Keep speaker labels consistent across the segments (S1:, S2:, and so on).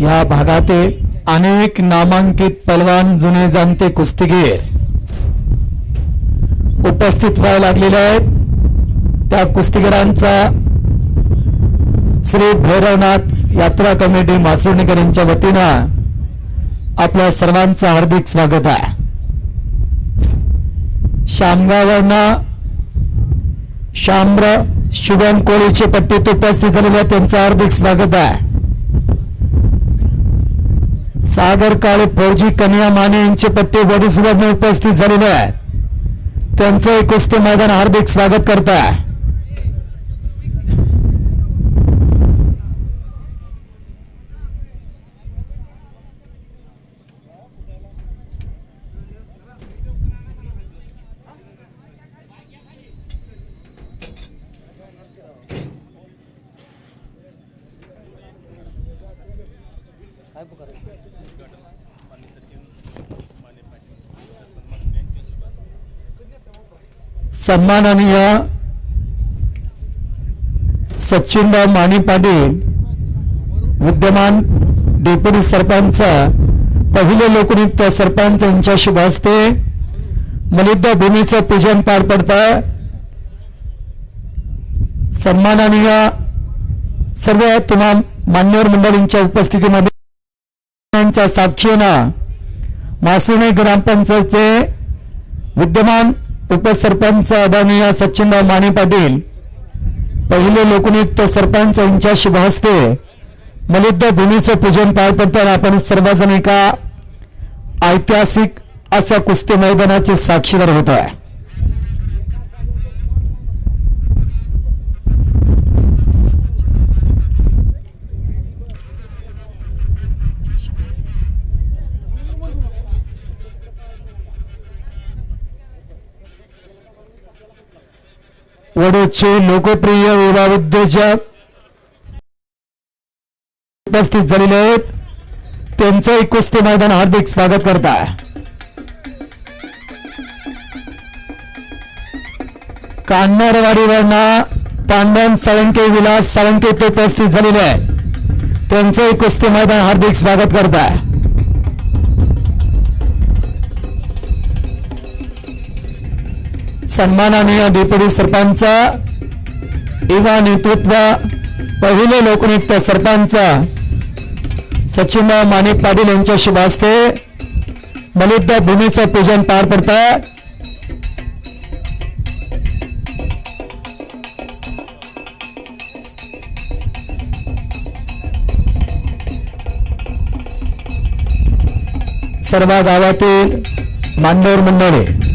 S1: या भागातील अनेक नामांकित पलवान जुने जाणते कुस्तीगीर उपस्थित व्हायला लागलेले आहेत. त्या कुस्तीगीरांचा श्री भैरवनाथ यात्रा कमिटी मासुर्णीकर यांच्या वतीनं आपल्या सर्वांचं हार्दिक स्वागत आहे. शामगावनं शाम्र शुभम कोळीचे पट्टीत उपस्थित झालेले त्यांचं हार्दिक स्वागत आहे. सागर काळे फौजी कन्या माने यांचे पट्टे वडीसुवर्ण उपस्थित झालेले आहेत. त्यांचं एक मैदान हार्दिक स्वागत करताय सन्माननीय सचिनराव माने पाटील विद्यमान डेप्युटी सरपंच पहिले लोकनियुक्त सरपंच यांच्या शुभ हस्ते मलिद्द भूमीचं पूजन पार पडत. सन्माननीय सर्व तुम्हा मान्यवर मंडळींच्या उपस्थितीमध्ये यांच्या साक्षीनं मासुणे ग्रामपंचायतचे विद्यमान उपसरपंच आदरणीय सचिनराव माने पाटील पहिले लोकनियुक्त सरपंच यांच्या शुभ हस्ते मलिद्ध भूमीचं पूजन पार पडताना आपण सर्वजण एका ऐतिहासिक अशा कुस्ती मैदानाचे साक्षीदार होत आहे. वडोदचे लोकप्रिय युवा उद्योजक उपस्थित झालेले आहेत. त्यांचंही कुस्ती मैदान हार्दिक स्वागत करताय. कान्हारवाडीवरनं पांडन साळंके विलास साळंके ते उपस्थित झालेले आहेत. त्यांचंही कुस्ती मैदान हार्दिक स्वागत करताय. सन्माननीय डेप्युटी सरपंच युवा नेतृत्व पहिले लोकनियुक्त सरपंच सचिनराव माणिक पाटील यांच्या शुभ हस्ते मलिद्द भूमीचं पूजन पार पडत. सर्व गावातील मान्यवर मंडळी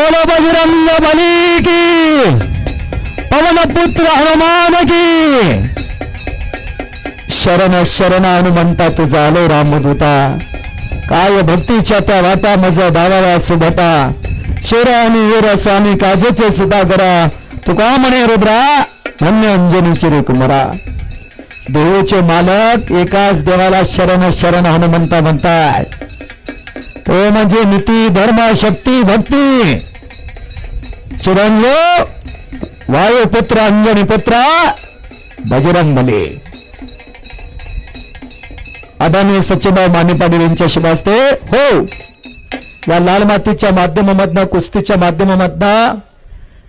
S1: बोलो बजरंग बली की पवन पुत्र हनुमान की शरण शरण हनुमंता तुझा आलो रामदूता। काय भक्तीच्या त्या वाटा मजा दावाला सुभटा। शेर आणि वीर स्वामी काजेचे सुधागरा। तुका म्हणे रुद्रा धन्य अंजनी रे कुमारा देवीचे मालक एकाच देवाला शरण शरण हनुमंता म्हणतात तो म्हणजे नीती धर्म शक्ती भक्ती। चिरंजीव वायुपुत्र अंजनी पुत्र बजरंग बली अदानी सचिनराव माने पाटील यांच्या शुभ हो या लाल मातीच्या माध्यमामधनं कुस्तीच्या माध्यमामधनं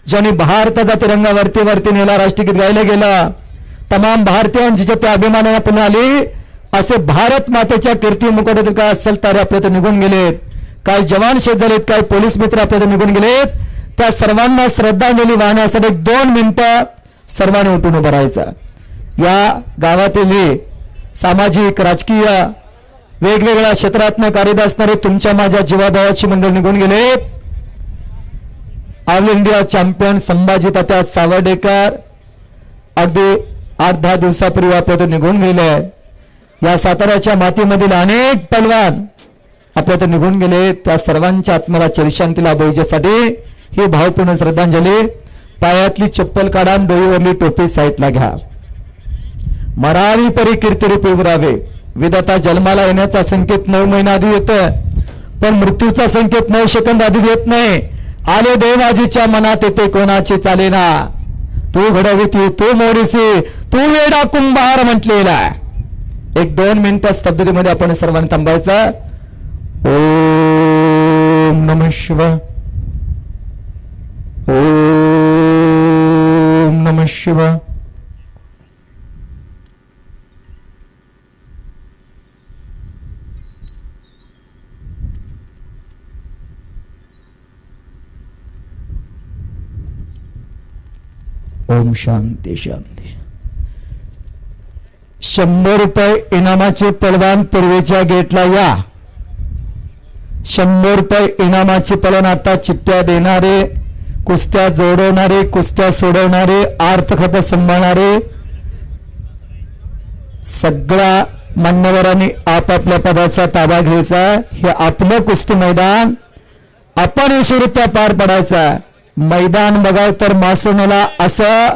S1: ज्यांनी भारताचा तिरंगा वरती वरती नेला राष्ट्रगीत गायलं गेलं तमाम भारतीयांची त्या अभिमानाला पुन्हा आली असे भारत मातेच्या कीर्ती मुकुटात काय असेल तर आपल्या निघून गेलेत. काही जवान शेत झालेत काही पोलीस मित्र आपल्या निघून गेलेत. त्या सर्वांना श्रद्धांजली वाहण्यासाठी दोन मिनिटं सर्वांनी उठून उभं राहायचं. या गावातील हे सामाजिक राजकीय वेगवेगळ्या क्षेत्रातनं कार्यरत असणारे तुमच्या माझ्या जीवाभावाची मंडळ निघून गेले all India champion Sambhaji Tatya Savardekar अगदी आठ दहा दिवसापूर्वी आपल्यातून निघून गेले. या साताऱ्याच्या मातीमधील अनेक पैलवान आपल्या तर निघून गेले त्या सर्वांच्या आत्म्याला चरिशांतीला लाभायच्यासाठी ही भावपूर्ण श्रद्धांजली. पायातली चप्पल काढा डोईवरली टोपी साईटला घ्या. मरावी परी कीर्तिरूपी उरावे. विधाता जन्माला येण्याचा संकेत नऊ महिना आधी येत पण मृत्यूचा संकेत नऊ सेकंद आधी येत नाही. आले देवाजीच्या मनात येते कोणाची चालेना. तू घडविती तू मोडीसी तू वेडा कुंभार म्हटलेला एक दोन मिनिटं स्तब्धतेमध्ये आपण सर्वांनी थांबायचं. ओम नम शिवाय. ओम ओम शांती शांती. शंभर रुपये इनामाचे पलवान पूर्वेच्या गेटला या. शंभर रुपये इनामाचे पलवान आता चिठ्ठ्या देणारे कुस्त्या जोडवणारे कुस्त्या सोडवणारे आर्थ खातं सांभाळणारे सगळ्या मान्यवरांनी आपापल्या पदाचा ताबा घ्यायचा. हे आपलं कुस्ती मैदान आपण यशोरित्या पार पडायचा. मैदान बघाव तर मासोनाला असं